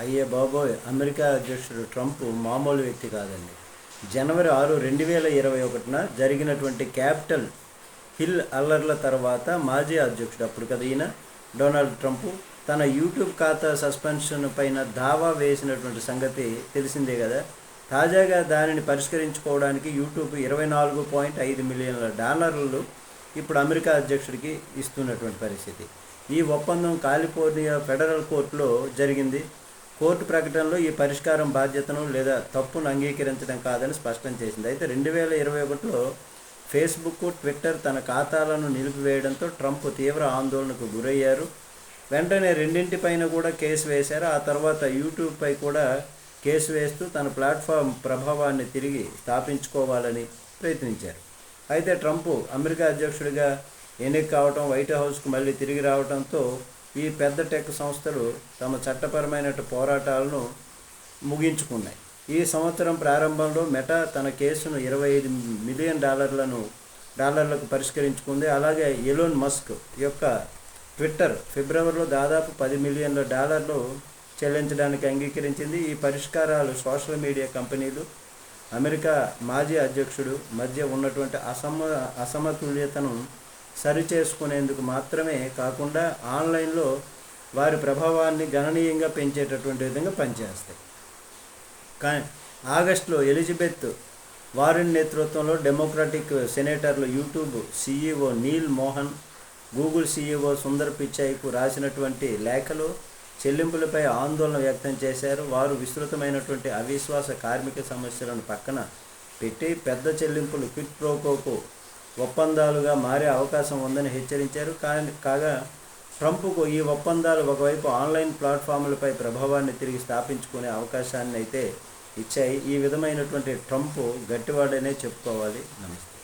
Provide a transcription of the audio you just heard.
అయ్యే బాబోయ్ అమెరికా అధ్యక్షుడు ట్రంప్ మామూలు వ్యక్తి కాదండి. జనవరి ఆరు రెండు వేల ఇరవై ఒకటిన జరిగినటువంటి క్యాపిటల్ హిల్ అల్లర్ల తర్వాత మాజీ అధ్యక్షుడు అప్పుడు కదా ఈయన డొనాల్డ్ ట్రంప్ తన యూట్యూబ్ ఖాతా సస్పెన్షన్ పైన దావా వేసినటువంటి సంగతి తెలిసిందే కదా. తాజాగా దానిని పరిష్కరించుకోవడానికి యూట్యూబ్ ఇరవై నాలుగు పాయింట్ ఐదు మిలియన్ల డాలర్లు ఇప్పుడు అమెరికా అధ్యక్షుడికి ఇస్తున్నటువంటి పరిస్థితి. ఈ ఒప్పందం కాలిఫోర్నియా ఫెడరల్ కోర్టులో జరిగింది. కోర్టు ప్రకటనలో ఈ పరిష్కారం బాధ్యతను లేదా తప్పును అంగీకరించడం కాదని స్పష్టం చేసింది. అయితే రెండు వేల ఇరవై ఒకటిలో ఫేస్బుక్ ట్విట్టర్ తన ఖాతాలను నిలిపివేయడంతో ట్రంప్ తీవ్ర ఆందోళనకు గురయ్యారు. వెంటనే రెండింటిపైన కూడా కేసు వేశారు. ఆ తర్వాత యూట్యూబ్పై కూడా కేసు వేస్తూ తన ప్లాట్ఫామ్ ప్రభావాన్ని తిరిగి స్థాపించుకోవాలని ప్రయత్నించారు. అయితే ట్రంప్ అమెరికా అధ్యక్షుడిగా ఎన్నిక కావటం వైట్ హౌస్కు మళ్ళీ తిరిగి రావడంతో ఈ పెద్ద టెక్ సంస్థలు తమ చట్టపరమైన పోరాటాలను ముగించుకున్నాయి. ఈ సంవత్సరం ప్రారంభంలో మెటా తన కేసును ఇరవై ఐదు మిలియన్ డాలర్లను డాలర్లకు పరిష్కరించుకుంది. అలాగే ఎలోన్ మస్క్ యొక్క ట్విట్టర్ ఫిబ్రవరిలో దాదాపు పది మిలియన్ల డాలర్లు చెల్లించడానికి అంగీకరించింది. ఈ పరిష్కారాలు సోషల్ మీడియా కంపెనీలు అమెరికా మాజీ అధ్యక్షుడు మధ్య ఉన్నటువంటి అసమ అసమతుల్యతను సరిచేసుకునేందుకు మాత్రమే కాకుండా ఆన్లైన్లో వారి ప్రభావాన్ని గణనీయంగా పెంచేటటువంటి విధంగా పనిచేస్తాయి. కానీ ఆగస్టులో ఎలిజబెత్ వారిన్ నేతృత్వంలో Democratic సెనేటర్లు YouTube CEO Neal Mohan Google CEO Sundar పిచ్చాయికు రాసినటువంటి లేఖలు చెల్లింపులపై ఆందోళన వ్యక్తం చేశారు. వారు విస్తృతమైనటువంటి అవిశ్వాస కార్మిక సమస్యలను పక్కన పెట్టి పెద్ద చెల్లింపులు క్విట్ ప్రోకోకు ఒప్పందాలుగా మారే అవకాశం ఉందని హెచ్చరించారు. కానీ కాగా ట్రంప్కు ఈ ఒప్పందాలు ఒకవైపు ఆన్లైన్ ప్లాట్ఫామ్లపై ప్రభావాన్ని తిరిగి స్థాపించుకునే అవకాశాన్ని అయితే ఇచ్చాయి. ఈ విధమైనటువంటి ట్రంప్ గట్టివాడనే చెప్పుకోవాలి. నమస్తే.